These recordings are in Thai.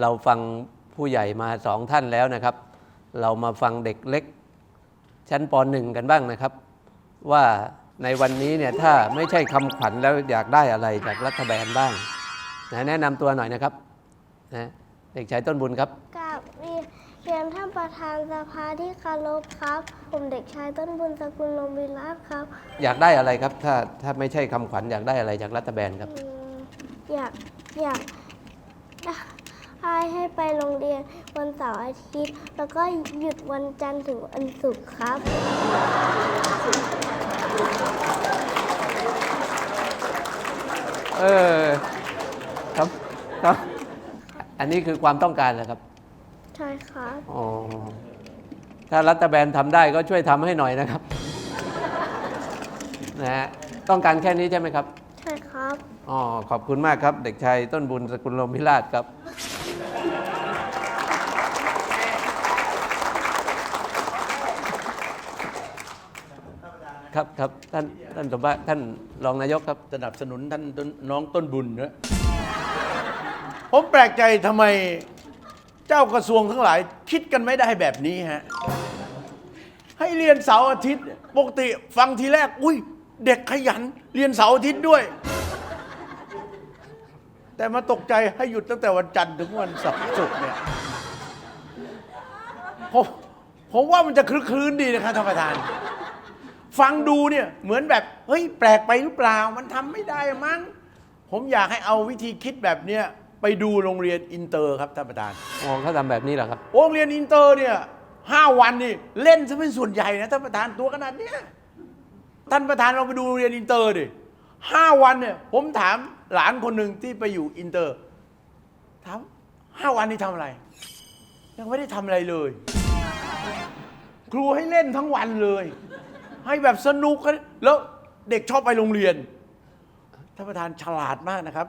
เราฟังผู้ใหญ่มาสองท่านแล้วนะครับ เรามาฟังเด็กเล็ก ชั้นปหนึ่งกันบ้างนะครับ ว่าในวันนี้เนี่ยถ้าไม่ใช่คำขวัญแล้วอยากได้อะไรจากรัฐบาลบ้างนะแนะนำตัวหน่อยนะครับนะเด็กชายต้นบุญครับกับเรียนท่านประธานสภาที่เคารพครับ ผมเด็กชายต้นบุญสกุลลมวิลาศครับ อยากได้อะไรครับ ถ้าถ้าไม่ใช่คำขวัญอยากได้อะไรจากรัฐบาลครับอืมอยากอยาก ได้ให้ไปโรงเรียนวันเสาร์อาทิตย์ แล้วก็หยุดวันจันทร์ถึงวันศุกร์ครับ เออครับครับอันนี้คือความต้องการเหรอครับ ใช่ครับ อ๋อ ถ้ารัฐบาลทำได้ก็ช่วยทำให้หน่อยนะครับ นะฮะต้องการแค่นี้ใช่ไหมครับ ใช่ครับ อ๋อ ขอบคุณมากครับ เด็กชายต้นบุญสกุลลมพิราชครับ ครับครับท่านท่านสมบัติท่านรองนายกครับ สนับสนุนท่านต้นน้องต้นบุญนะผมแปลกใจทำไมเจ้ากระทรวงทั้งหลาย คิดกันไม่ได้แบบนี้ฮะ ให้เรียนเสาร์อาทิตย์ ปกติฟังทีแรก อุ้ย เด็กขยัน เรียนเสาร์อาทิตย์ด้วย แต่มาตกใจให้หยุดตั้งแต่วันจันทร์ถึงวันเสาร์ศุกร์เนี่ยผมผมว่ามันจะคลึกคลื้นดีนะครับท่านประธาน ฟังดูเนี่ยเหมือนแบบเฮ้ยแปลกไปหรือเปล่า มันทำไม่ได้มั้ง ผมอยากให้เอาวิธีคิดแบบเนี้ยไปดูโรงเรียนอินเตอร์ครับท่านประธานอ๋อเขาทำแบบนี้เหรอครับ โรงเรียนอินเตอร์เนี่ยห้าวันนี่เล่นซะเป็นส่วนใหญ่นะท่านประธานตัวขนาดเนี้ยท่านประธานเราไปดูโรงเรียนอินเตอร์ดิห้าวันเนี่ยผมถามหลานคนหนึ่งที่ไปอยู่อินเตอร์ถามห้าวันนี่ทำอะไร ยังไม่ได้ทำอะไรเลย ครูให้เล่นทั้งวันเลย ให้แบบสนุกกันแล้วเด็กชอบไปโรงเรียนท่านประธานฉลาดมากนะครับ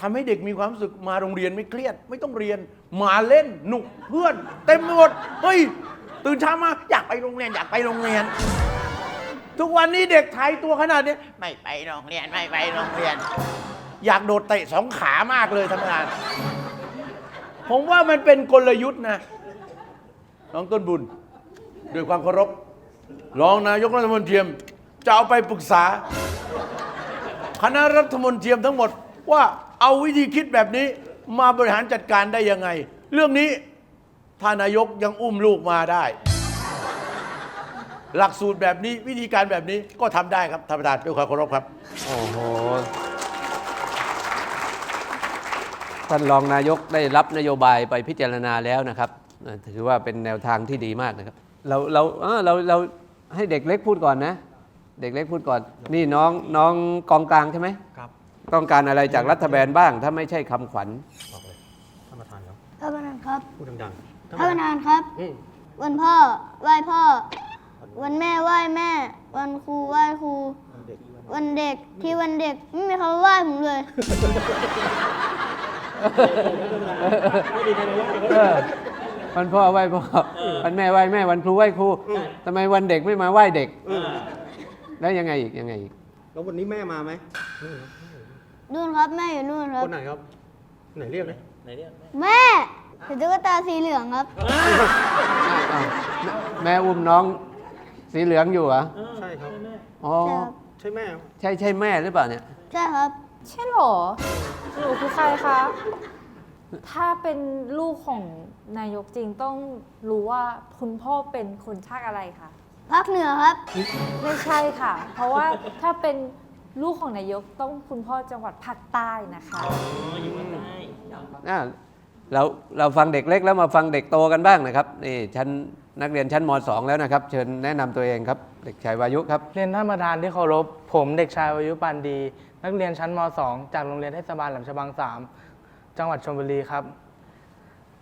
ทำให้เด็กมีความรู้สึกมาโรงเรียนไม่เครียด ไม่ต้องเรียนมาเล่นหนุกเพื่อน เต็มไปหมดเฮ้ยตื่นเช้ามาอยากไปโรงเรียนอยากไปโรงเรียน ทุกวันนี้เด็กไทยตัวขนาดนี้ไม่ไปโรงเรียนไม่ไปโรงเรียน อยากโดดเตะสองขามากเลยท่านประธานผมว่ามันเป็นกลยุทธ์นะน้องต้นบุญด้วยความเคารพ รองนายกรัฐมนตรีจะเอาไปปรึกษา คณะรัฐมนตรีทั้งหมดว่าเอาวิธีคิดแบบนี้มาบริหารจัดการได้ยังไง เรื่องนี้ท่านนายกยังอุ้มลูกมาได้ หลักสูตรแบบนี้วิธีการแบบนี้ก็ทำได้ครับท่านประธานด้วยความเคารพครับ โอ้โห ท่านรองนายกได้รับนโยบายไปพิจารณาแล้วนะครับ ถือว่าเป็นแนวทางที่ดีมากนะครับ เราเราเออเราเราให้เด็กเล็กพูดก่อนนะ เด็กเล็กพูดก่อน นี่น้องน้องกองกลางใช่ไหมครับ ต้องการอะไรจากรัฐบาลบ้าง ถ้าไม่ใช่คำขวัญ บอกเลยท่านประธานครับท่านประธานครับพูดดังๆท่านประธานครับ อืมวันพ่อไหว้พ่อ วันแม่ไหว้แม่ วันครูไหว้ครูเด็กวันเด็กที่วันเด็กไม่มีคำว่าไหว้ผมเลยเออ วันพ่อไหว้พ่อวันแม่ไหว้แม่วันครูไหว้ครูทำไมวันเด็กไม่มาไหว้เด็ก แล้วยังไงอีกยังไงอีกแล้ววันนี้แม่มาไหมนู่นครับแม่อยู่นู่นครับ คนไหนครับ ไหนเรียกเลยแม่ถือตุ๊กตาสีเหลืองครับ อ้าวแม่อุ้มน้องสีเหลืองอยู่เหรอใช่ครับ อ๋อใช่ครับใช่แม่ครับใช่ใช่แม่หรือเปล่าเนี่ย ใช่ครับ ใช่เหรอ หนูคือใครคะ ถ้าเป็นลูกของ นายกจริงต้องรู้ว่าคุณพ่อเป็นคนชาติอะไรคะภาคเหนือครับ ไม่ใช่ค่ะ เพราะว่าถ้าเป็นลูกของนายกต้องคุณพ่อจังหวัดภาคใต้นะคะอ่าเราเราฟังเด็กเล็กแล้วมาฟังเด็กโตกันบ้างนะครับนี่ชั้นนักเรียนชั้นม .2 แล้วนะครับ เชิญแนะนำตัวเองครับ เด็กชายวายุครับ เรียนท่านประธานที่เคารพ ผมเด็กชายวายุปานดี นักเรียนชั้นม .2 จากโรงเรียนเทศบาลแหลมฉบัง 3 จังหวัดชลบุรีครับ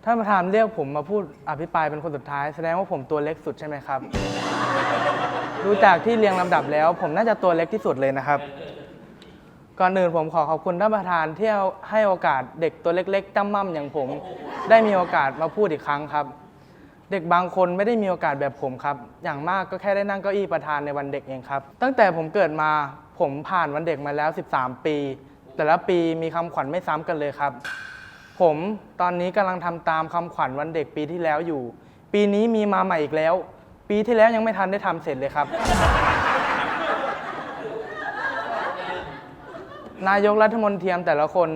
ท่านประธานเรียกผมมาพูดอภิปรายเป็นคนสุดท้าย แสดงว่าผมตัวเล็กสุดใช่ไหมครับ ดูจากที่เรียงลำดับแล้ว ผมน่าจะตัวเล็กที่สุดเลยนะครับ ก่อนอื่นผมขอขอบคุณท่านประธานที่ให้โอกาสเด็กตัวเล็กๆตั้มม่ำอย่างผม ได้มีโอกาสมาพูดอีกครั้งครับ เด็กบางคนไม่ได้มีโอกาสแบบผมครับ อย่างมากก็แค่ได้นั่งเก้าอี้ประธานในวันเด็กเองครับ ตั้งแต่ผมเกิดมาผมผ่านวันเด็กมาแล้ว 13 ปี แต่ละปีมีคำขวัญไม่ซ้ำกันเลยครับ ผมตอนนี้กำลังทำตามคำขวัญวันเด็กปีที่แล้วอยู่ ปีนี้มีมาใหม่อีกแล้ว ปีที่แล้วยังไม่ทันได้ทำเสร็จเลยครับ นายกรัฐมนตรีแต่ละคน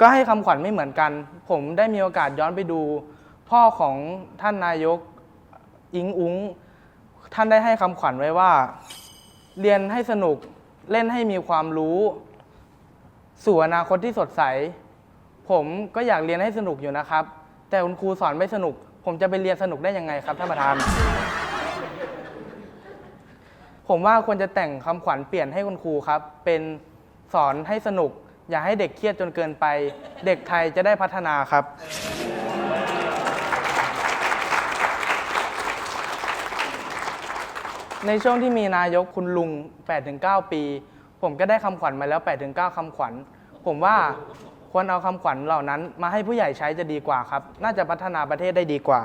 ก็ให้คำขวัญไม่เหมือนกัน ผมได้มีโอกาสย้อนไปดู พ่อของท่านนายกอิงอุ้ง ท่านได้ให้คำขวัญไว้ว่า เรียนให้สนุกเล่นให้มีความรู้ สู่อนาคตที่สดใส ผมก็อยากเรียนให้สนุกอยู่นะครับ แต่คุณครูสอนไม่สนุก ผมจะไปเรียนสนุกได้ยังไงครับท่านประธาน ผมว่าควรจะแต่งคำขวัญเปลี่ยนให้คุณครูครับ เป็นสอนให้สนุก อย่าให้เด็กเครียดจนเกินไป เด็กไทยจะได้พัฒนาครับ ในช่วงที่มีนายกคุณลุง 8-9 ปี ผมก็ได้คำขวัญมาแล้ว 8-9คำขวัญ ผมว่า ควรเอาคำขวัญเหล่านั้น มาให้ผู้ใหญ่ใช้จะดีกว่าครับ น่าจะพัฒนาประเทศได้ดีกว่า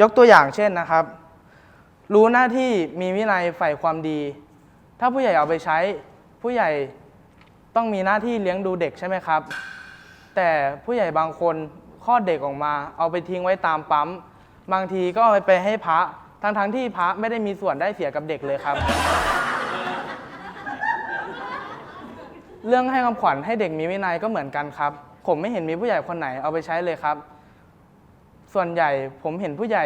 ยกตัวอย่างเช่นนะครับ รู้หน้าที่มีวินัยใฝ่ความดี ถ้าผู้ใหญ่เอาไปใช้ ผู้ใหญ่ต้องมีหน้าที่เลี้ยงดูเด็กใช่ไหมครับ แต่ผู้ใหญ่บางคนคลอดเด็กออกมา เอาไปทิ้งไว้ตามปั๊ม บางทีก็เอาไปให้พระ ทั้งๆที่พระไม่ได้มีส่วนได้เสียกับเด็กเลยครับ เรื่องให้คำขวัญให้เด็กมีวินัยก็เหมือนกันครับ ผมไม่เห็นมีผู้ใหญ่คนไหนเอาไปใช้เลยครับ ส่วนใหญ่ผมเห็นผู้ใหญ่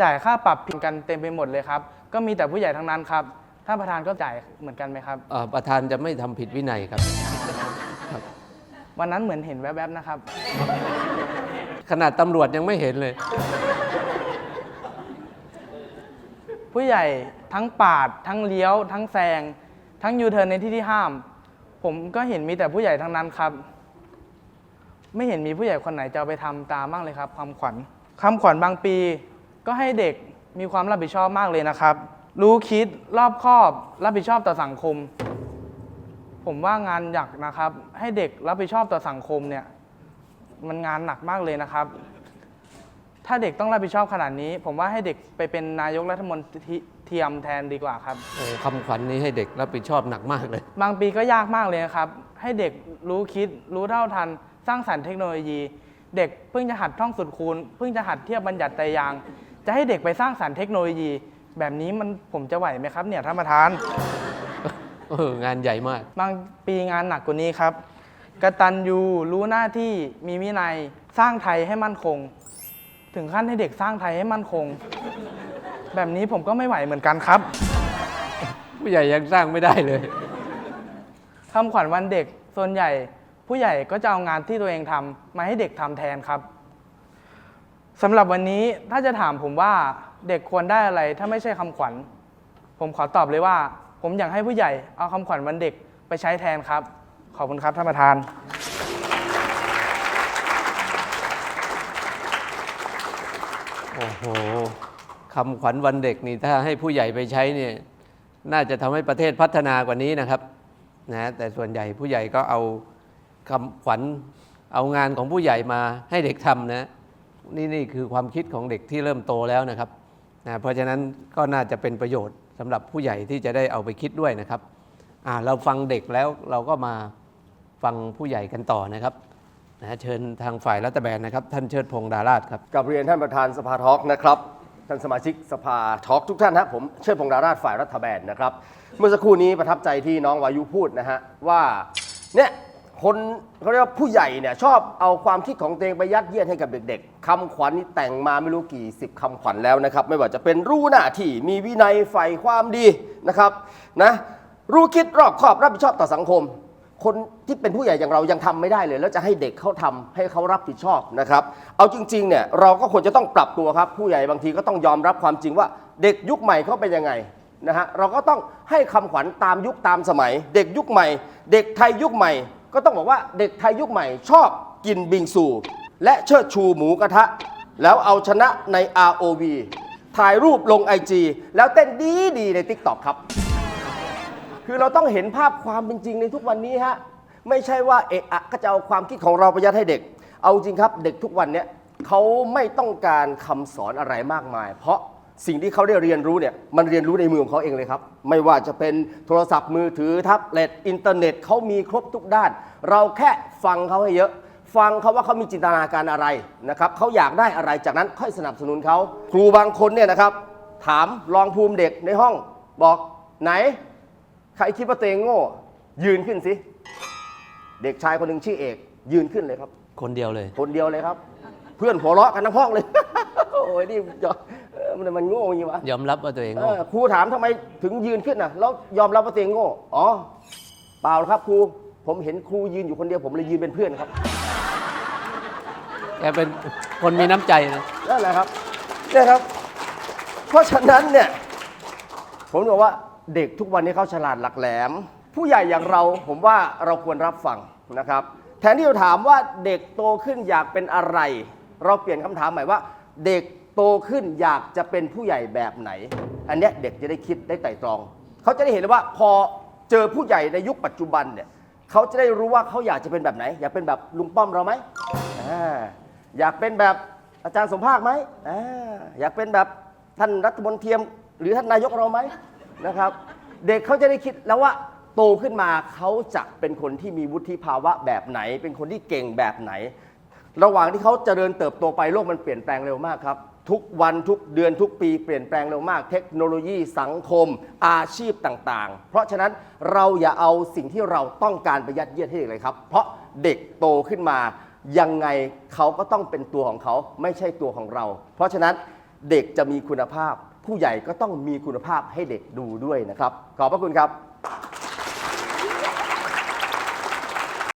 จ่ายค่าปรับพิงกันเต็มไปหมดเลยครับ ก็มีแต่ผู้ใหญ่ทั้งนั้นครับท่านประธานก็จ่ายเหมือนกันไหมครับ เอ่อประธานจะไม่ทำผิดวินัยครับ วันนั้นเหมือนเห็นแวบๆนะครับ ขนาดตำรวจยังไม่เห็นเลย ผู้ใหญ่ทั้งปาด ทั้งเลี้ยว ทั้งแซง ทั้งยูเทิร์นในที่ที่ห้าม ผมก็เห็นมีแต่ผู้ใหญ่ทั้งนั้นครับ ไม่เห็นมีผู้ใหญ่คนไหนจะเอาไปทำตามบ้างเลยครับคำขวัญคำขวัญบางปี ก็ให้เด็กมีความรับผิดชอบมากเลยนะครับ รู้คิดรอบคอบรับผิดชอบต่อสังคม ผมว่างานหนักนะครับ ให้เด็กรับผิดชอบต่อสังคมเนี่ย มันงานหนักมากเลยนะครับ ถ้าเด็กต้องรับผิดชอบขนาดนี้ ผมว่าให้เด็กไปเป็นนายกรัฐมนตรีเทียมแทนดีกว่าครับ โอ้คำขวัญนี้ให้เด็กรับผิดชอบหนักมากเลย บางปีก็ยากมากเลยนะครับ ให้เด็กรู้คิด รู้เท่าทัน สร้างสรรค์เทคโนโลยี เด็กเพิ่งจะหัดท่องสุดคูณ เพิ่งจะหัดเทียบบัญญัติไตรยางค์จะให้เด็กไปสร้างสรรค์เทคโนโลยี แบบนี้มันผมจะไหวไหมครับเนี่ยท่านประธาน เอองานใหญ่มาก บางปีงานหนักกว่านี้ครับ กตัญญูรู้หน้าที่มีวินัย สร้างไทยให้มั่นคง ถึงขั้นให้เด็กสร้างไทยให้มั่นคง แบบนี้ผมก็ไม่ไหวเหมือนกันครับ ผู้ใหญ่ยังสร้างไม่ได้เลยคำขวัญวันเด็กส่วนใหญ่ ผู้ใหญ่ก็จะเอางานที่ตัวเองทำมาให้เด็กทำแทนครับสำหรับวันนี้ถ้าจะถามผมว่าเด็กควรได้อะไรถ้าไม่ใช่คำขวัญ ผมขอตอบเลยว่า ผมอยากให้ผู้ใหญ่เอาคำขวัญวันเด็กไปใช้แทนครับ ขอบคุณครับท่านประธาน โอ้โหคำขวัญวันเด็กนี่ถ้าให้ผู้ใหญ่ไปใช้เนี่ยน่าจะทำให้ประเทศพัฒนากว่านี้นะครับนะแต่ส่วนใหญ่ผู้ใหญ่ก็เอาคำขวัญเอางานของผู้ใหญ่มาให้เด็กทำนะนี่นี่คือความคิดของเด็กที่เริ่มโตแล้วนะครับนะเพราะฉะนั้นก็น่าจะเป็นประโยชน์สำหรับผู้ใหญ่ที่จะได้เอาไปคิดด้วยนะครับเราฟังเด็กแล้วเราก็มาฟังผู้ใหญ่กันต่อนะครับ นะเชิญทางฝ่ายรัฐบาลนะครับ ท่านเชิดพงษ์ดาราชครับ กับเรียนท่านประธานสภาทอล์กนะครับ ท่านสมาชิกสภาทอล์กทุกท่านนะผมเชิดพงษ์ดาราชฝ่ายรัฐบาลนะครับ เมื่อสักครู่นี้ประทับใจที่น้องวายุพูดนะฮะว่าเนี่ยคนเขาเรียกว่าผู้ใหญ่เนี่ยชอบเอาความคิดของตัวเองไปยัดเยียดให้กับเด็กๆคำขวัญนี่แต่งมาไม่รู้กี่สิบคำขวัญแล้วนะครับ ไม่ว่าจะเป็นรู้หน้าที่มีวินัยใฝ่ความดีนะครับนะรู้คิดรอบคอบรับผิดชอบต่อสังคม คนที่เป็นผู้ใหญ่อย่างเรายังทำไม่ได้เลย แล้วจะให้เด็กเขาทำให้เขารับผิดชอบนะครับ เอาจริงๆเนี่ยเราก็ควรจะต้องปรับตัวครับ ผู้ใหญ่บางทีก็ต้องยอมรับความจริงว่าเด็กยุคใหม่เขาเป็นยังไงนะฮะเราก็ต้องให้คำขวัญตามยุคตามสมัย เด็กยุคใหม่ เด็กไทยยุคใหม่ ก็ต้องบอกว่าเด็กไทยยุคใหม่ ชอบกินบิงซู และเชิดชูหมูกระทะ แล้วเอาชนะใน ROV ถ่ายรูปลง IG แล้วเต้นดีดีๆใน TikTok ครับ คือเราต้องเห็นภาพความเป็นจริงในทุกวันนี้ฮะไม่ใช่ว่าเอะอะก็จะเอาความคิดของเราไปยัดให้เด็ก เอาจริงครับเด็กทุกวันเนี้ยเขาไม่ต้องการคำสอนอะไรมากมาย เพราะสิ่งที่เขาได้เรียนรู้เนี่ยมันเรียนรู้ในมือของเขาเองเลยครับ ไม่ว่าจะเป็นโทรศัพท์มือถือแท็บเล็ตอินเทอร์เน็ตเขามีครบทุกด้าน เราแค่ฟังเขาให้เยอะ ฟังเขาว่าเขามีจินตนาการอะไรนะครับเขาอยากได้อะไรจากนั้นค่อยสนับสนุนเขาครูบางคนเนี่ยนะครับ ถามลองภูมิเด็กในห้องบอกไหน ครคิดว่าตัวเองโง่ ยืนขึ้นสิ เด็กชายคนหนึ่งชื่อเอก ยืนขึ้นเลยครับ คนเดียวเลย คนเดียวเลยครับ เพื่อนหัวเราะกันทั้งห้องเลย โอ้ยนี่เออมันมันโง่อย่างนี้วะยอมรับว่าตัวเองเอโง่อครูถามทำไมถึงยืนขึ้นน่ะ แล้วยอมรับว่าตัวเองโง่ อ๋อ เปล่าหรอกครับครู ผมเห็นครูยืนอยู่คนเดียวผมเลยยืนเป็นเพื่อนครับ แกเป็นคนมีน้ำใจนะนั่นแหละครับเนี่ยครับ เพราะฉะนั้นเนี่ย ผมบอกว่า เด็กทุกวันนี้เขาฉลาดหลักแหลม ผู้ใหญ่อย่างเราผมว่าเราควรรับฟังนะครับ แทนที่จะถามว่าเด็กโตขึ้นอยากเป็นอะไร เราเปลี่ยนคำถามใหม่ว่า เด็กโตขึ้นอยากจะเป็นผู้ใหญ่แบบไหน อันนี้เด็กจะได้คิดได้ไตร่ตรอง เขาจะได้เห็นเลยว่าพอเจอผู้ใหญ่ในยุคปัจจุบันเนี่ยเขาจะได้รู้ว่าเขาอยากจะเป็นแบบไหน อยากเป็นแบบลุงป้อมเราไหมอยากเป็นแบบอาจารย์สมภาคไหมอ่าอยากเป็นแบบท่านรัฐมนตรีหรือท่านนายกเราไหม นะครับ เด็กเขาจะได้คิดแล้วว่าโตขึ้นมาเขาจะเป็นคนที่มีวุฒิภาวะแบบไหน เป็นคนที่เก่งแบบไหน ระหว่างที่เขาเจริญเติบโตไปโลกมันเปลี่ยนแปลงเร็วมากครับ ทุกวันทุกเดือนทุกปีเปลี่ยนแปลงเร็วมาก เทคโนโลยีสังคม อาชีพต่างๆ เพราะฉะนั้นเราอย่าเอาสิ่งที่เราต้องการไปยัดเยียดให้เด็กเลยครับ เพราะเด็กโตขึ้นมา ยังไงเขาก็ต้องเป็นตัวของเขาไม่ใช่ตัวของเรา เพราะฉะนั้นเด็กจะมีคุณภาพ ผู้ใหญ่ก็ต้องมีคุณภาพให้เด็กดูด้วยนะครับ ขอบพระคุณครับ